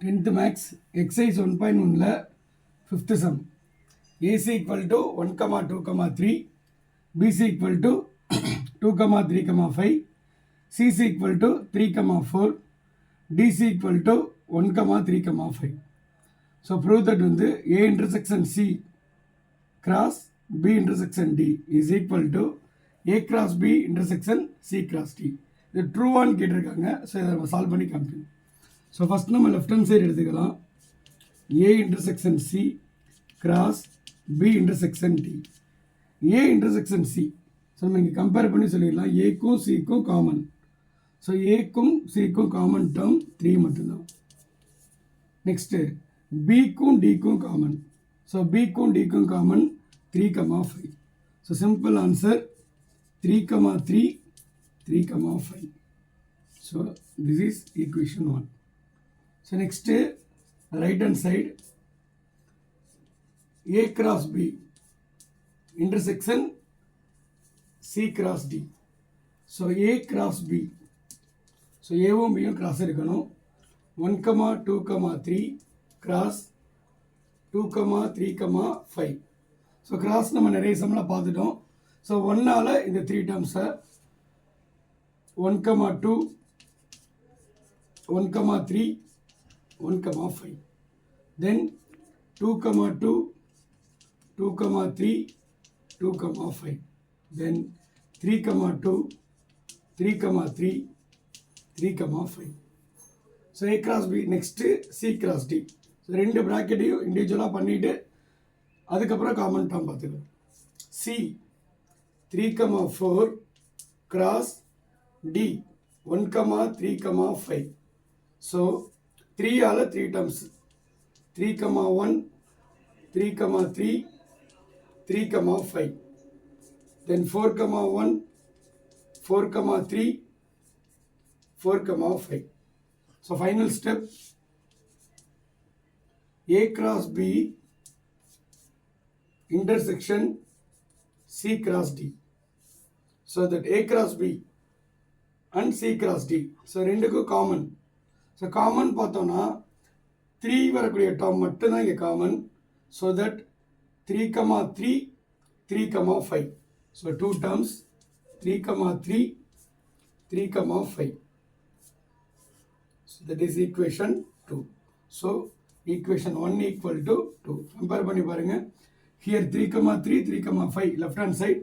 Tenth maths exercise one point ஒனில் fifth sum A is equal to one comma two comma three B is equal to two comma three comma five C is equal to three comma four D is equal to one comma three comma five so prove that வந்து A intersection C cross B intersection D is equal to A cross B intersection C cross D இது ட்ரூவான்னு கேட்டிருக்காங்க. So இதை நம்ம solve பண்ணி காமிக்கணும். So first நம்ம left hand side எடுத்துக்கலாம். A intersection C cross B intersection D A intersection C so நம்ம இங்கே கம்பேர் பண்ணி சொல்லிடலாம். ஏக்கும் சிக்கும் காமன் ஸோ ஏக்கும் சிக்கும் காமன் டேர்ம் த்ரீ மட்டும்தான். நெக்ஸ்ட்டு பிக்கும் டிக்கும் காமன் ஸோ பிக்கும் டிக்கும் common three comma five so simple answer three comma three three comma five so this is equation one so next right hand side A cross B intersection C cross D so A cross B so ஏவும் பியும் cross இருக்கணும் one comma two comma three cross two comma three comma five so cross நம்ம நிறைய சம்மில் பார்த்துட்டோம். So ஒன்னால் இந்த three டேர்ம்ஸை one comma two one comma three one comma five then two comma two two comma three two comma five then three comma two three comma three three comma five so A cross B next C cross D so ரெண்டு ப்ராக்கெட்டையும் இண்டிவிஜுவலாக பண்ணிவிட்டு அதுக்கப்புறம் common term பார்த்துக்கலாம். C three comma four cross D one comma three comma five so த்ரீயால் three terms three comma one three comma three three comma five then four comma one four comma three four comma five so final step A cross B intersection C cross D. So that A cross B and C cross D. So ரெண்டுக்கும் common so common பார்த்தோன்னா three வரக்கூடிய top மட்டும்தான் இங்கே common so that three comma three three comma five so two terms three comma three three comma five so that is equation two so equation one equal to two compare பண்ணி பாருங்கள் here three comma three three comma five left hand side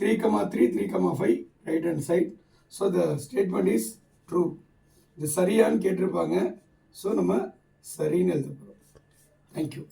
three comma three three comma five right hand side so the statement is true இது சரியான்னு கேட்டிருப்பாங்க. So நம்ம சரின்னு எழுத போகிறோம் thank you